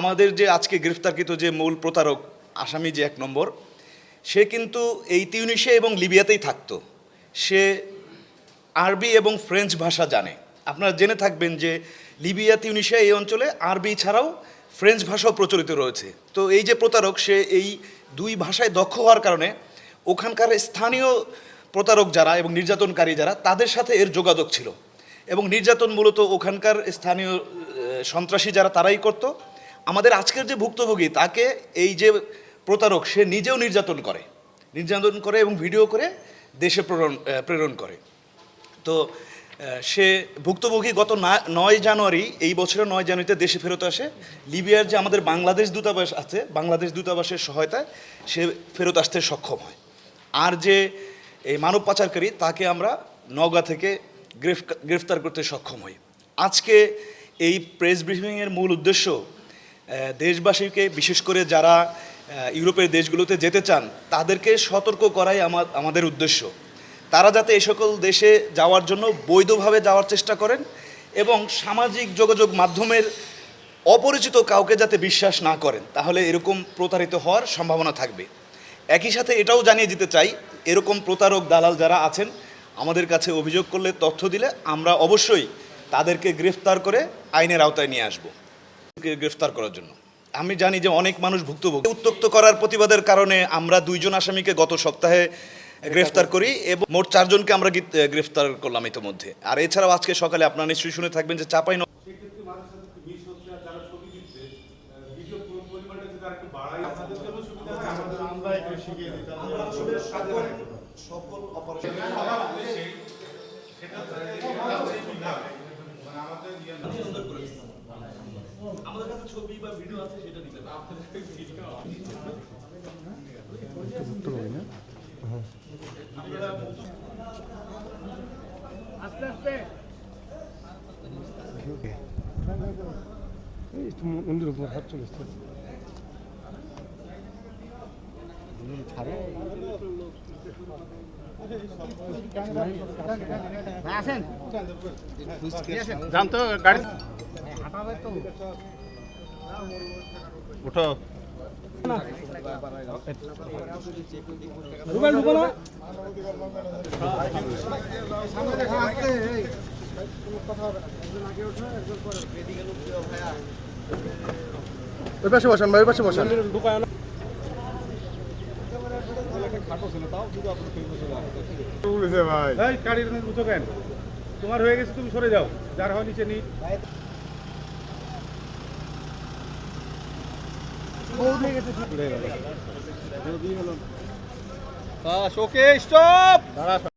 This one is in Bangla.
আমাদের যে আজকে গ্রেফতারকৃত যে মূল প্রতারক আসামি যে এক নম্বর, সে কিন্তু এই তিউনিশিয়া এবং লিবিয়াতেই থাকতো। সে আরবি এবং ফ্রেঞ্চ ভাষা জানে। আপনারা জেনে থাকবেন যে লিবিয়া, তিউনিশিয়া এই অঞ্চলে আরবি ছাড়াও ফ্রেঞ্চ ভাষাও প্রচলিত রয়েছে। তো এই যে প্রতারক, সে এই দুই ভাষায় দক্ষ হওয়ার কারণে ওখানকার স্থানীয় প্রতারক যারা এবং নির্যাতনকারী যারা, তাদের সাথে এর যোগাযোগ ছিল। এবং নির্যাতন মূলত ওখানকার স্থানীয় সন্ত্রাসী যারা, তারাই করত। আমাদের আজকের যে ভুক্তভোগী, তাকে এই যে প্রতারক, সে নিজেও নির্যাতন করে। নির্যাতন করে এবং ভিডিও করে দেশে প্রেরণ প্রেরণ করে। তো সে ভুক্তভোগী গত নয় জানুয়ারি, এই বছরের নয় জানুয়ারিতে দেশে ফেরত আসে। লিবিয়ার যে আমাদের বাংলাদেশ দূতাবাস আছে, বাংলাদেশ দূতাবাসের সহায়তায় সে ফেরত আসতে সক্ষম হয়। আর যে এই মানব পাচারকারী, তাকে আমরা নওগাঁ থেকে গ্রেফ, গ্রেফতার করতে সক্ষম হই। আজকে এই প্রেস ব্রিফিংয়ের মূল উদ্দেশ্য দেশবাসীকে, বিশেষ করে যারা ইউরোপের দেশগুলোতে যেতে চান, তাদেরকে সতর্ক করাই আমার, আমাদের উদ্দেশ্য। তারা যাতে এই সকল দেশে যাওয়ার জন্য বৈধভাবে যাওয়ার চেষ্টা করেন এবং সামাজিক যোগাযোগ মাধ্যমের অপরিচিত কাউকে যাতে বিশ্বাস না করেন, তাহলে এরকম প্রতারিত হওয়ার সম্ভাবনা থাকবে। একই সাথে এটাও জানিয়ে দিতে চাই, এরকম প্রতারক দালাল যারা আছেন, আমাদের কাছে অভিযোগ করলে তথ্য দিলে আমরা অবশ্যই তাদেরকে গ্রেফতার করে আইনের আওতায় নিয়ে আসব। গ্রেফতার করার জন্য। আমি জানি যে অনেক মানুষ ভুক্তভোগী। উত্তক্ত করার প্রতিবাদের কারণে আমরা দুইজন আসামিকে গত সপ্তাহে গ্রেফতার করি এবং মোট চারজনকে আমরা গ্রেফতার করলাম ইতিমধ্যে। আর এছাড়াও আজকে সকালে আপনারা নিশ্চয়ই শুনে থাকবেন যে চাপাই হয়? সকল সকল অপারেশন আমাদের কাছে ছবি বা ভিডিও আছে সেটা দিতে একটু মন্দির উপর হাত চলে এসছে ছাড়ো? যান তো। গাড়ি উঠো। রুবেল ঢুকো না। ওই পাশে বসান ভাই ওই পাশে বসান। ভাই এই গাড়ির উঠো তোমার হয়ে গেছে তুমি সরে যাও। যার হয় নিচে নি শোকে স্টপ